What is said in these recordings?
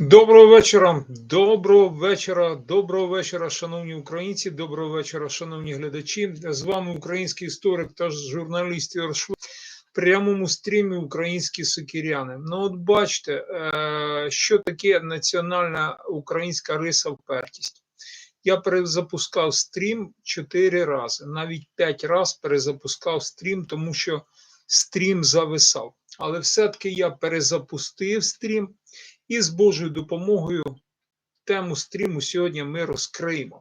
Доброго вечора, доброго вечора, доброго вечора, шановні українці, доброго вечора, шановні глядачі. З вами український історик та журналіст Ігор в прямому стрімі Українські сокиряни. Ну, от бачите, е, що таке національна українська риса впертість. Я перезапускав стрім 4 рази, навіть 5 разів перезапускав стрім, тому що стрім зависав. Але все-таки я перезапустив стрім. І з Божою допомогою тему стріму сьогодні ми розкриємо.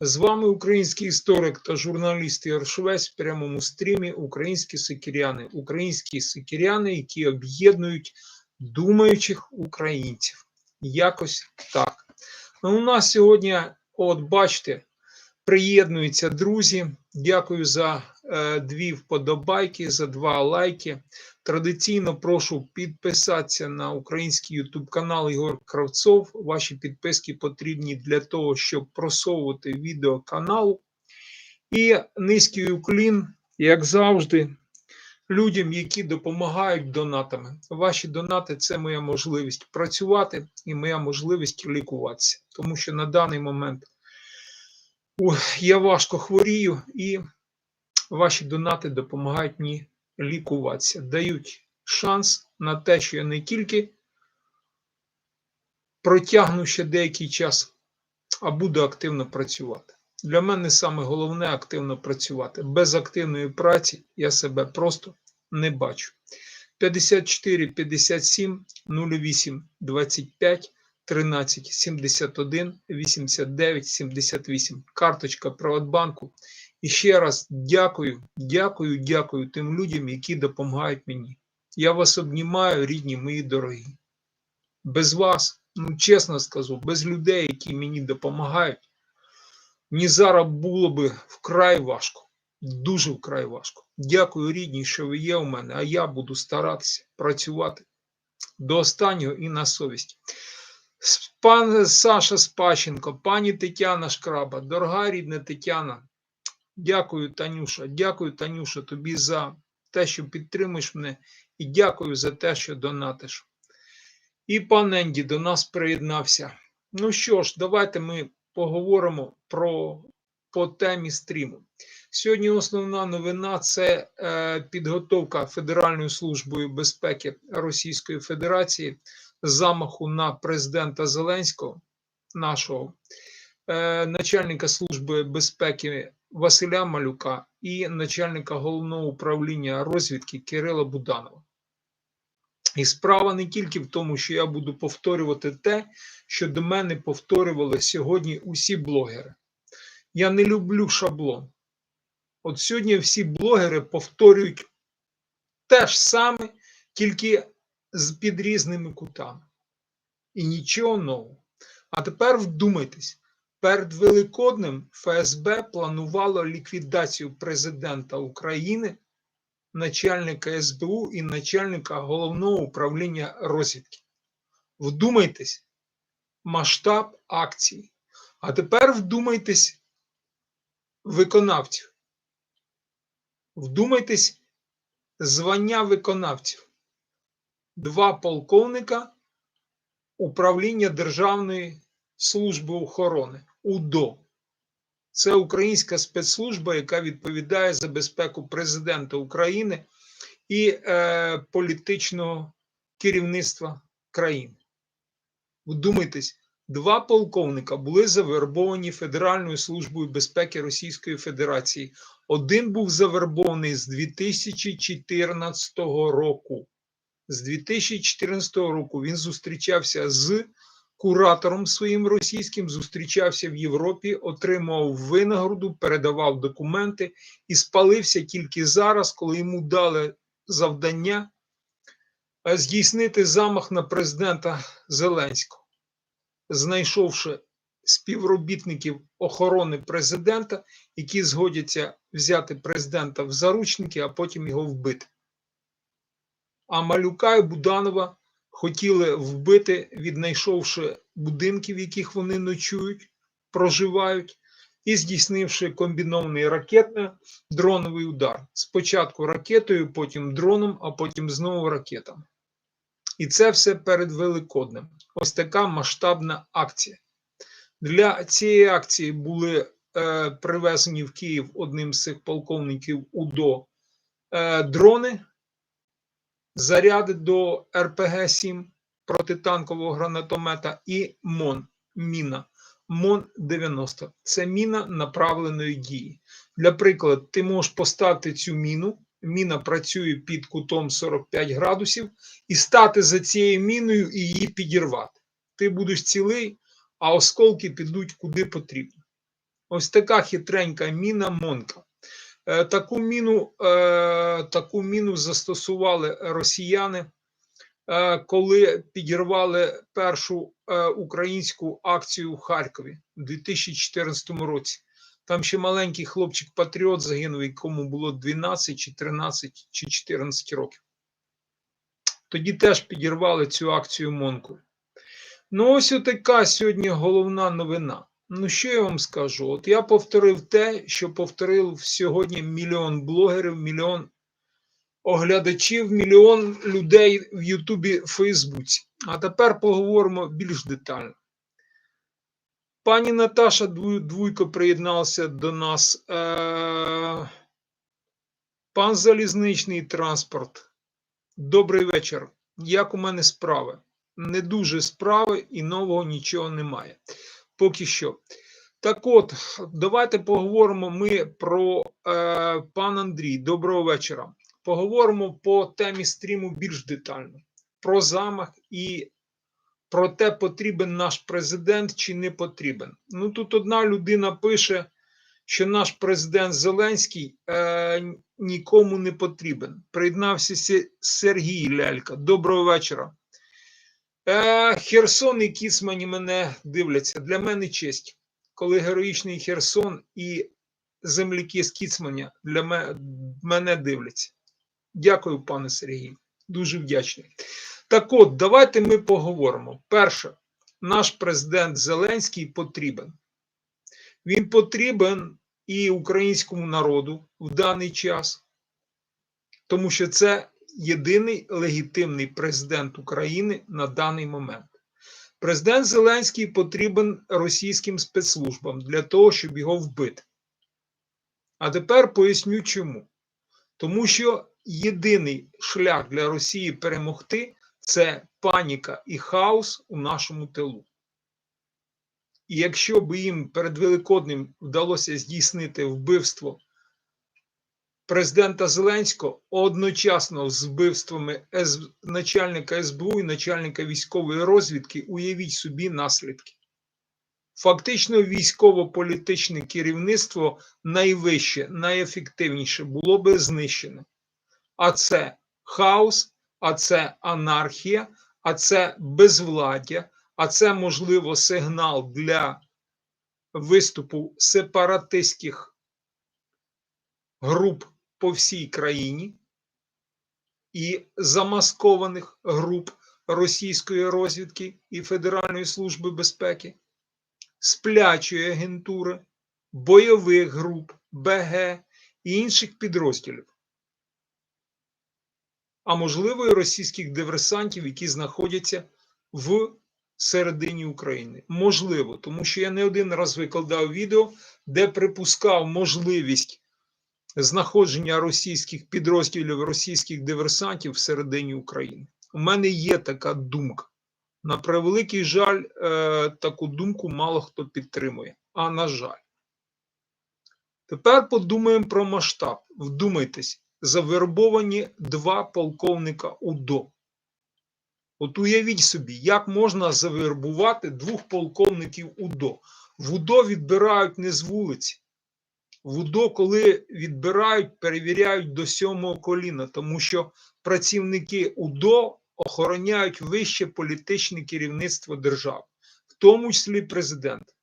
З вами український історик та журналіст Ігор Швець в прямому стрімі Українські сикіряни. Українські сикіряни, які об'єднують думаючих українців. Якось так. Ну, у нас сьогодні, от бачите, приєднуються друзі. Дякую за е, дві вподобайки, за два лайки. Традиційно прошу підписатися на український YouTube канал Ігор Кравцов. Ваші підписки потрібні для того, щоб просовувати відео каналу. І низький уклін, як завжди, людям, які допомагають донатами. Ваші донати це моя можливість працювати і моя можливість лікуватися. Тому що на даний момент я важко хворію, і ваші донати допомагають мені лікуватися, дають шанс на те, що я не тільки протягну ще деякий час, а буду активно працювати. Для мене саме головне активно працювати. Без активної праці я себе просто не бачу. 54 57 08 25 13 71 89 78. Карточка Приватбанку. І ще раз дякую, дякую, дякую тим людям, які допомагають мені. Я вас обнімаю, рідні мої дорогі. Без вас, ну чесно скажу, без людей, які мені допомагають, мені зараз було би вкрай важко. Дуже вкрай важко. Дякую, рідні, що ви є у мене, а я буду старатися працювати до останнього і на совість. Пан Саша Спащенко, пані Тетяна Шкраба, дорога рідна Тетяна. Дякую, Танюша. Дякую, Танюша, тобі за те, що підтримуєш мене, і дякую за те, що донатиш. І пан Енді до нас приєднався. Ну що ж, давайте ми поговоримо про по темі стріму. Сьогодні основна новина це е, підготовка Федеральною службою безпеки Російської Федерації замаху на президента Зеленського, нашого е, начальника служби безпеки Василя Малюка і начальника головного управління розвідки Кирила Буданова. І справа не тільки в тому, що я буду повторювати те, що до мене повторювали сьогодні усі блогери. Я не люблю шаблон. От сьогодні всі блогери повторюють те ж саме, тільки з під різними кутами. І нічого нового. А тепер вдумайтесь, Перед Великоднем ФСБ планувало ліквідацію президента України, начальника СБУ і начальника головного управління розвідки. Вдумайтесь, масштаб акції. А тепер вдумайтесь виконавців. Вдумайтесь звання виконавців. Два полковника управління Державної служби охорони. УДО. Це українська спецслужба, яка відповідає за безпеку президента України і е, політичного керівництва країни. Вдумайтесь, два полковника були завербовані Федеральною службою безпеки Російської Федерації. Один був завербований з 2014 року. З 2014 року він зустрічався з куратором своїм російським, зустрічався в Європі, отримав винагороду, передавав документи і спалився тільки зараз, коли йому дали завдання е, здійснити замах на президента Зеленського, знайшовши співробітників охорони президента, які згодяться взяти президента в заручники, а потім його вбити. А Малюка і Буданова хотіли вбити, віднайшовши будинки, в яких вони ночують, проживають, і здійснивши комбінований ракетно-дроновий удар. Спочатку ракетою, потім дроном, а потім знову ракетами. І це все перед Великоднем. Ось така масштабна акція. Для цієї акції були е, привезені в Київ одним з цих полковників УДО е, дрони, заряди до РПГ-7 протитанкового гранатомета і МОН, міна. МОН-90. Це міна направленої дії. Для прикладу, ти можеш поставити цю міну, міна працює під кутом 45 градусів, і стати за цією міною і її підірвати. Ти будеш цілий, а осколки підуть куди потрібно. Ось така хитренька міна Монка. Е, Таку міну, е, таку міну застосували росіяни, е, коли підірвали першу українську акцію в Харкові у 2014 році. Там ще маленький хлопчик-патріот загинув, якому було 12 чи 13 чи 14 років. Тоді теж підірвали цю акцію Монкою. Ну, ось така сьогодні головна новина. Ну, що я вам скажу? От я повторив те, що повторив сьогодні мільйон блогерів, мільйон оглядачів, мільйон людей в Ютубі Фейсбуці. А тепер поговоримо більш детально. Пані Наташа Двуйко приєдналася до нас. Е, Пан залізничний транспорт. Добрий вечір. Як у мене справи? Не дуже справи і нового нічого немає. Поки що. Так от, давайте поговоримо ми про е, пан Андрій. Доброго вечора. Поговоримо по темі стріму більш детально. Про замах і про те, потрібен наш президент чи не потрібен. Ну тут одна людина пише, що наш президент Зеленський е, нікому не потрібен. Приєднався Сергій Лялька. Доброго вечора. Е, Херсон і Кіцмані мене дивляться. Для мене честь, коли героїчний Херсон і земляки з Кіцманя для мене дивляться. Дякую, пане Сергію. Дуже вдячний. Так от, давайте ми поговоримо. Перше, наш президент Зеленський потрібен. Він потрібен і українському народу в даний час, тому що це єдиний легітимний президент України на даний момент. Президент Зеленський потрібен російським спецслужбам для того, щоб його вбити. А тепер поясню чому. Тому що єдиний шлях для Росії перемогти це паніка і хаос у нашому тилу. І якщо б їм перед Великоднем вдалося здійснити вбивство президента Зеленського одночасно з вбивствами начальника СБУ і начальника військової розвідки, уявіть собі наслідки. Фактично, військово-політичне керівництво найвище, найефективніше було би знищене. А це хаос, а це анархія, а це безвладдя, а це, можливо, сигнал для виступу сепаратистських груп по всій країні і замаскованих груп російської розвідки і Федеральної служби безпеки, сплячої агентури, бойових груп, БГ і інших підрозділів а можливо, і російських диверсантів, які знаходяться в середині України. Можливо, тому що я не один раз викладав відео, де припускав можливість знаходження російських підрозділів російських диверсантів всередині України. У мене є така думка. На превеликий жаль, е, таку думку мало хто підтримує. А на жаль. Тепер подумаємо про масштаб. Вдумайтесь, завербовані два полковника УДО. От уявіть собі, як можна завербувати двох полковників УДО. В УДО відбирають не з вулиці. В УДО, коли відбирають, перевіряють до сьомого коліна, тому що працівники УДО охороняють вище політичне керівництво держави, в тому числі президент.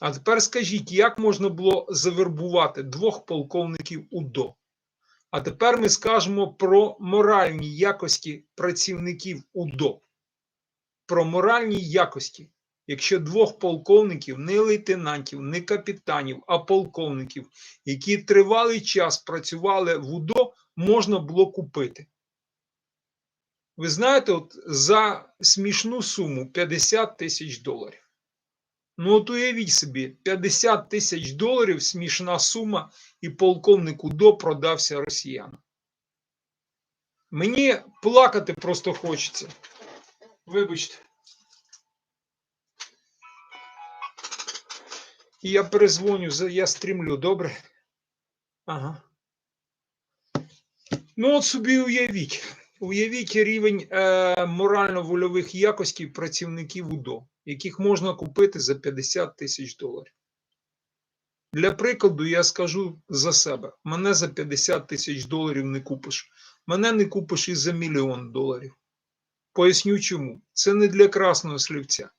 А тепер скажіть, як можна було завербувати двох полковників УДО? А тепер ми скажемо про моральні якості працівників УДО. Про моральні якості. Якщо двох полковників, не лейтенантів, не капітанів, а полковників, які тривалий час працювали в УДО, можна було купити. Ви знаєте, от за смішну суму 50 тисяч доларів. Ну, от уявіть собі, 50 тисяч доларів смішна сума, і полковнику до продався росіянам. Мені плакати просто хочеться. Вибачте. І я перезвоню, я стрімлю, добре? Ага. Ну, от собі уявіть. Уявіть рівень е, морально-вольових якостей працівників УДО, яких можна купити за 50 тисяч доларів. Для прикладу, я скажу за себе: мене за 50 тисяч доларів не купиш. Мене не купиш і за мільйон доларів. Поясню чому. Це не для красного слівця.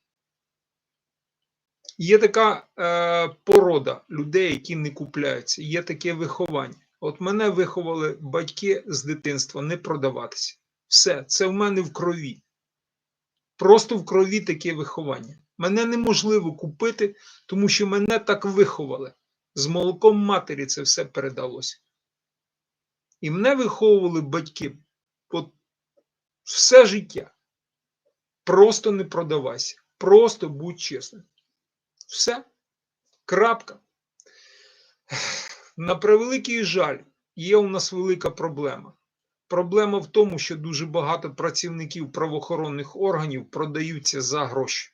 Є така е, порода людей, які не купляються, є таке виховання. От мене виховали батьки з дитинства не продаватися. Все, це в мене в крові. Просто в крові таке виховання. Мене неможливо купити, тому що мене так виховали. З молоком матері це все передалося. І мене виховували батьки от все життя. Просто не продавайся. Просто будь чесним. Все. Крапка. На превеликий жаль, є у нас велика проблема. Проблема в тому, що дуже багато працівників правоохоронних органів продаються за гроші.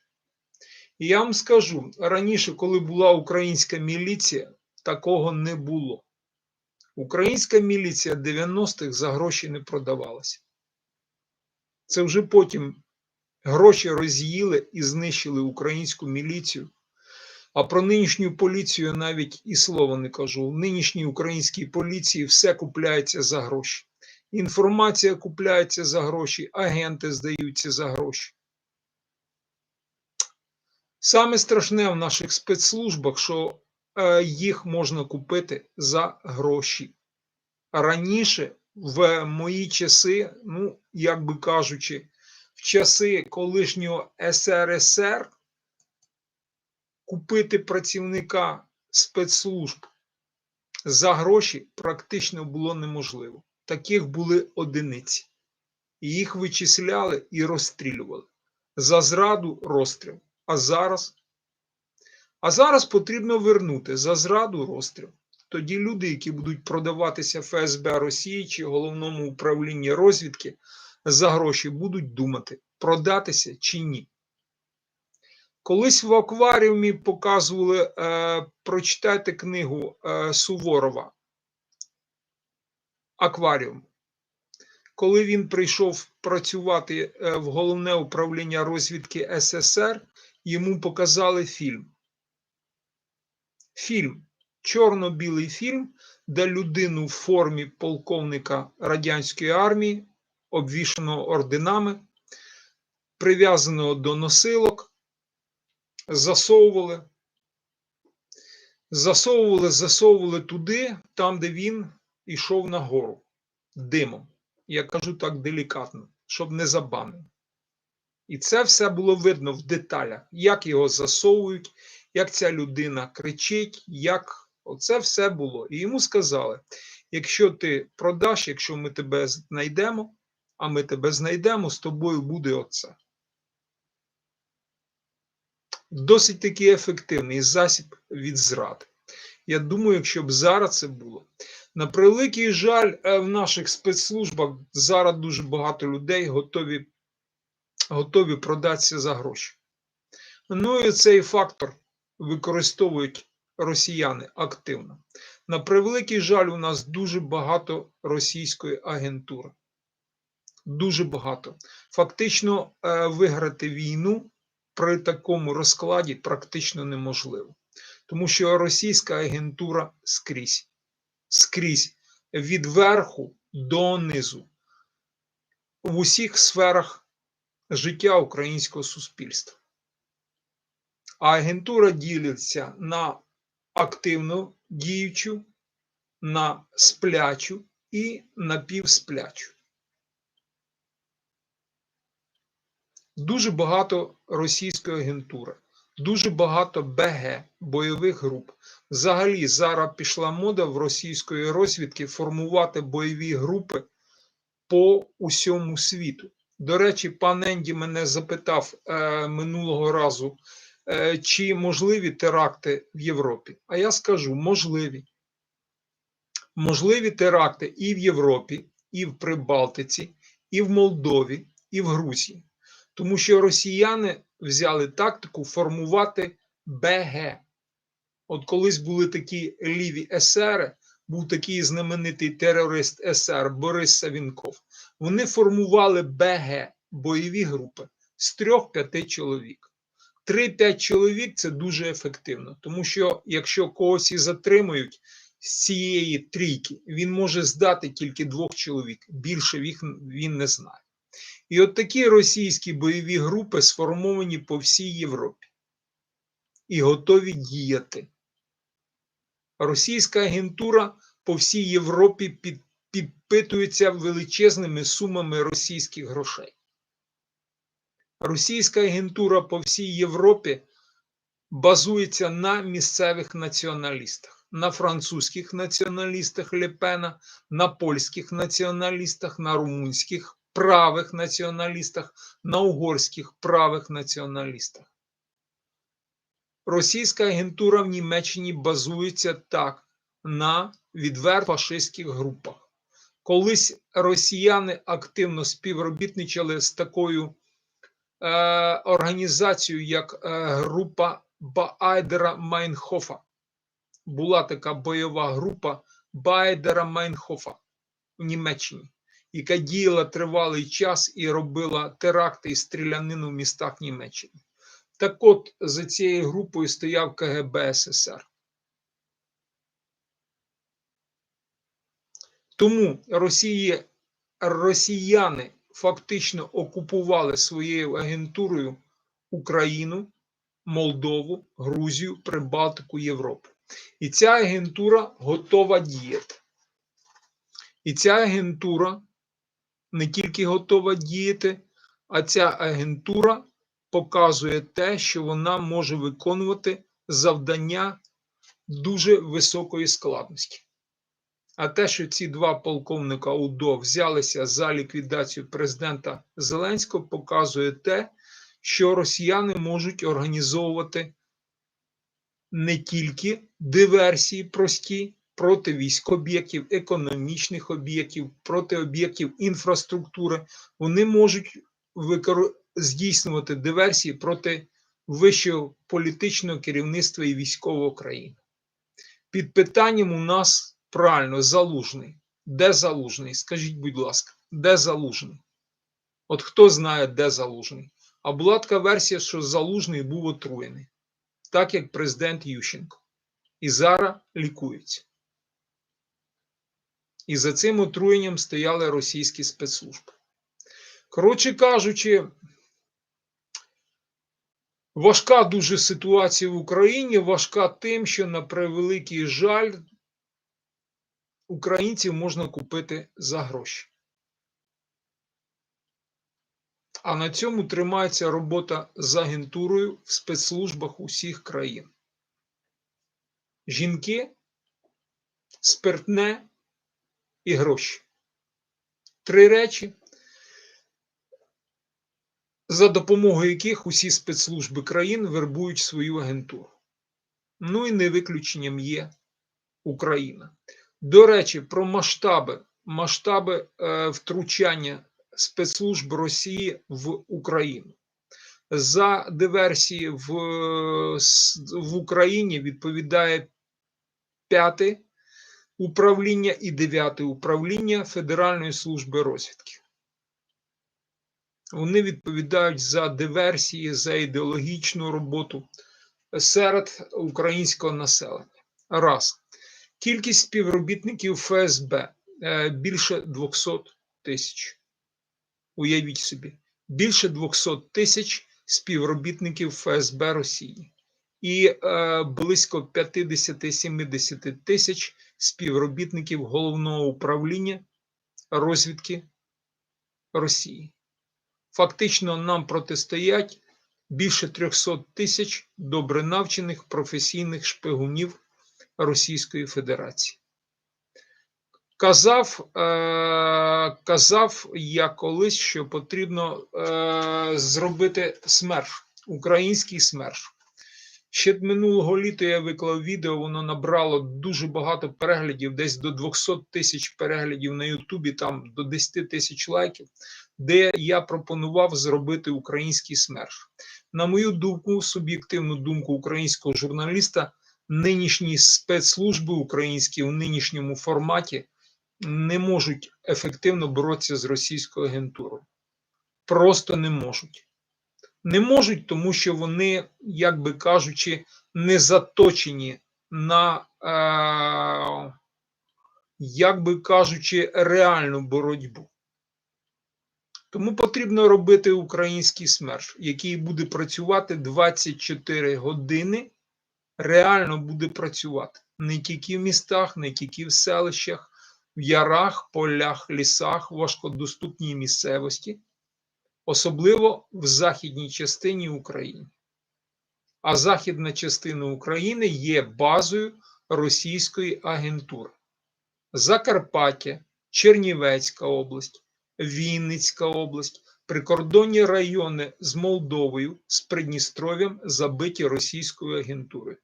І я вам скажу: раніше, коли була українська міліція, такого не було. Українська міліція 90-х за гроші не продавалася. Це вже потім гроші роз'їли і знищили українську міліцію. А про нинішню поліцію навіть і слова не кажу. В нинішній українській поліції все купляється за гроші. Інформація купляється за гроші, агенти здаються за гроші. Саме страшне в наших спецслужбах, що е, їх можна купити за гроші. Раніше, в мої часи, ну, як би кажучи, в часи колишнього СРСР купити працівника спецслужб за гроші практично було неможливо. Таких були одиниці. Їх вичисляли і розстрілювали. За зраду розстріл. А зараз? А зараз потрібно вернути за зраду розстріл. Тоді люди, які будуть продаватися ФСБ Росії чи головному управлінні розвідки за гроші, будуть думати, продатися чи ні. Колись в акваріумі показували, е, прочитайте книгу е, Суворова. Акваріум. Коли він прийшов працювати е, в головне управління розвідки СССР, йому показали фільм. Фільм, чорно-білий фільм, де людину в формі полковника радянської армії, обвішаного орденами, прив'язаного до носилок, засовували, засовували, засовували туди, там, де він йшов нагору димом. Я кажу так делікатно, щоб не забанив. І це все було видно в деталях, як його засовують, як ця людина кричить, як оце все було. І йому сказали: якщо ти продаш, якщо ми тебе знайдемо, а ми тебе знайдемо, з тобою буде оце. Досить таки ефективний засіб від зради. Я думаю, якщо б зараз це було. На превеликий жаль, е, в наших спецслужбах зараз дуже багато людей готові, готові продатися за гроші. Ну і цей фактор використовують росіяни активно. На превеликий жаль, у нас дуже багато російської агентури. Дуже багато. Фактично, е, виграти війну при такому розкладі практично неможливо. Тому що російська агентура скрізь, скрізь від верху до низу в усіх сферах життя українського суспільства. А агентура ділиться на активно діючу, на сплячу і напівсплячу. Дуже багато російської агентури, дуже багато БГ, бойових груп. Взагалі, зараз пішла мода в російської розвідки формувати бойові групи по усьому світу. До речі, пан Енді мене запитав е, минулого разу, е, чи можливі теракти в Європі. А я скажу: можливі. Можливі теракти і в Європі, і в Прибалтиці, і в Молдові, і в Грузії. Тому що росіяни взяли тактику формувати БГ. От колись були такі ліві есери, був такий знаменитий терорист СР Борис Савінков. Вони формували БГ бойові групи з трьох-п'яти чоловік. 3-5 чоловік це дуже ефективно, тому що якщо когось і затримують з цієї трійки, він може здати тільки двох чоловік. Більше їх він не знає. І от такі російські бойові групи сформовані по всій Європі і готові діяти. Російська агентура по всій Європі під, підпитується величезними сумами російських грошей. Російська агентура по всій Європі базується на місцевих націоналістах, на французьких націоналістах Лепена, на польських націоналістах, на румунських правих націоналістах, на угорських правих націоналістах. Російська агентура в Німеччині базується так на відверто фашистських групах. Колись росіяни активно співробітничали з такою е, організацією, як е, група Баайдера Майнхофа. Була така бойова група Баайдера Майнхофа в Німеччині, яка діяла тривалий час і робила теракти і стрілянину в містах Німеччини. Так от за цією групою стояв КГБ СССР. Тому Росії, росіяни фактично окупували своєю агентурою Україну, Молдову, Грузію, Прибалтику, Європу. І ця агентура готова діяти. І ця агентура не тільки готова діяти, а ця агентура показує те, що вона може виконувати завдання дуже високої складності. А те, що ці два полковника УДО взялися за ліквідацію президента Зеленського, показує те, що росіяни можуть організовувати не тільки диверсії прості проти військоб'єктів, економічних об'єктів, проти об'єктів інфраструктури, вони можуть здійснювати диверсії проти вищого політичного керівництва і військового країни. Під питанням у нас правильно залужний. Де залужний? Скажіть, будь ласка, де залужний? От хто знає, де залужний? А була така версія, що залужний був отруєний, так як президент Ющенко. І зараз лікується. І за цим отруєнням стояли російські спецслужби. Коротше кажучи, Важка дуже ситуація в Україні, важка тим, що на превеликий жаль українців можна купити за гроші. А на цьому тримається робота з агентурою в спецслужбах усіх країн. Жінки, спиртне і гроші. Три речі за допомогою яких усі спецслужби країн вербують свою агентуру. Ну і не виключенням є Україна. До речі, про масштаби масштаби е, втручання спецслужб Росії в Україну. За диверсії в, в Україні відповідає п'яте управління і дев'яте управління Федеральної служби розвідки. Вони відповідають за диверсії, за ідеологічну роботу серед українського населення. Раз. Кількість співробітників ФСБ е, більше 200 тисяч. Уявіть собі, більше 200 тисяч співробітників ФСБ Росії і е, близько 50-70 тисяч співробітників головного управління розвідки Росії. Фактично нам протистоять більше 300 тисяч добре навчених професійних шпигунів Російської Федерації. Казав, е, казав я колись, що потрібно е, зробити СМЕРШ, український СМЕРШ. Ще минулого літа я виклав відео, воно набрало дуже багато переглядів, десь до 200 тисяч переглядів на Ютубі, там до 10 тисяч лайків, де я пропонував зробити український СМЕРШ. На мою думку, суб'єктивну думку українського журналіста, нинішні спецслужби українські в нинішньому форматі не можуть ефективно боротися з російською агентурою. Просто не можуть. Не можуть, тому що вони, як би кажучи, не заточені на, е, як би кажучи, реальну боротьбу. Тому потрібно робити український СМЕРШ, який буде працювати 24 години, реально буде працювати не тільки в містах, не тільки в селищах, в ярах, полях, лісах, важкодоступній місцевості, особливо в західній частині України. А західна частина України є базою російської агентури. Закарпаття, Чернівецька область, Вінницька область, прикордонні райони з Молдовою, з Придністров'ям забиті російською агентурою.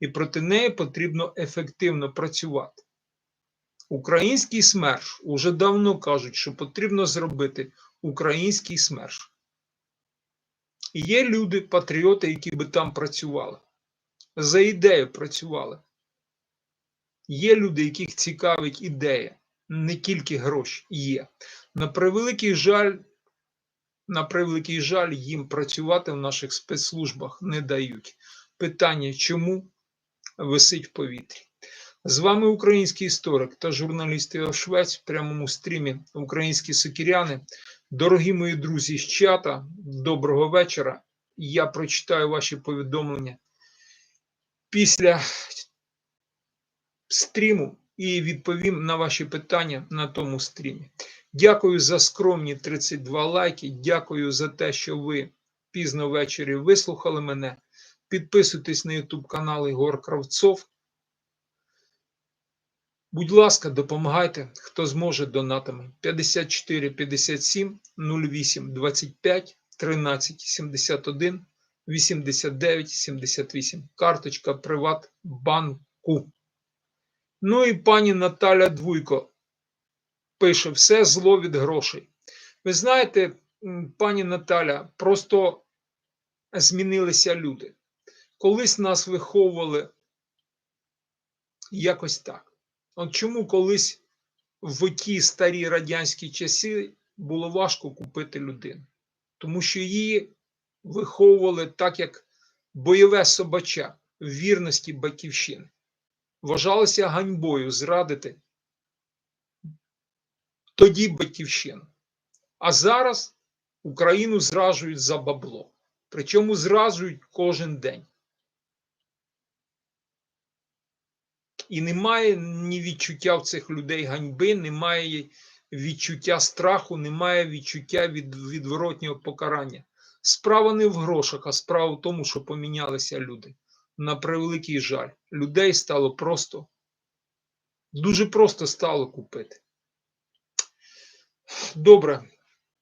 І проти неї потрібно ефективно працювати. Український СМЕРШ уже давно кажуть, що потрібно зробити український СМЕРШ. Є люди, патріоти, які би там працювали. За ідею працювали. Є люди, яких цікавить ідея, не тільки гроші є. На превеликий жаль, на превеликий жаль, їм працювати в наших спецслужбах не дають. Питання, чому висить в повітрі. З вами український історик та журналіст Іов Швець в прямому стрімі Українські сокіряни. Дорогі мої друзі з чата, доброго вечора. Я прочитаю ваші повідомлення після стріму і відповім на ваші питання на тому стрімі. Дякую за скромні 32 лайки. Дякую за те, що ви пізно ввечері вислухали мене. Підписуйтесь на YouTube канал Ігор Кравцов. Будь ласка, допомагайте, хто зможе донатами 54 57 08 25 13 71 89 78. Карточка Приватбанку. Ну і пані Наталя Двуйко пише: все зло від грошей. Ви знаєте, пані Наталя, просто змінилися люди. Колись нас виховували якось так. От чому колись в ті старі радянські часи було важко купити людину? Тому що її виховували так, як бойове собача в вірності батьківщини. Вважалося ганьбою зрадити тоді батьківщину. А зараз Україну зражують за бабло. Причому зражують кожен день. І немає ні відчуття в цих людей ганьби, немає відчуття страху, немає відчуття від відворотнього покарання. Справа не в грошах, а справа в тому, що помінялися люди. На превеликий жаль, людей стало просто, дуже просто стало купити. Добре,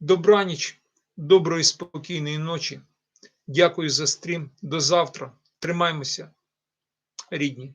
добраніч, доброї спокійної ночі. Дякую за стрім. До завтра. Тримаймося, рідні.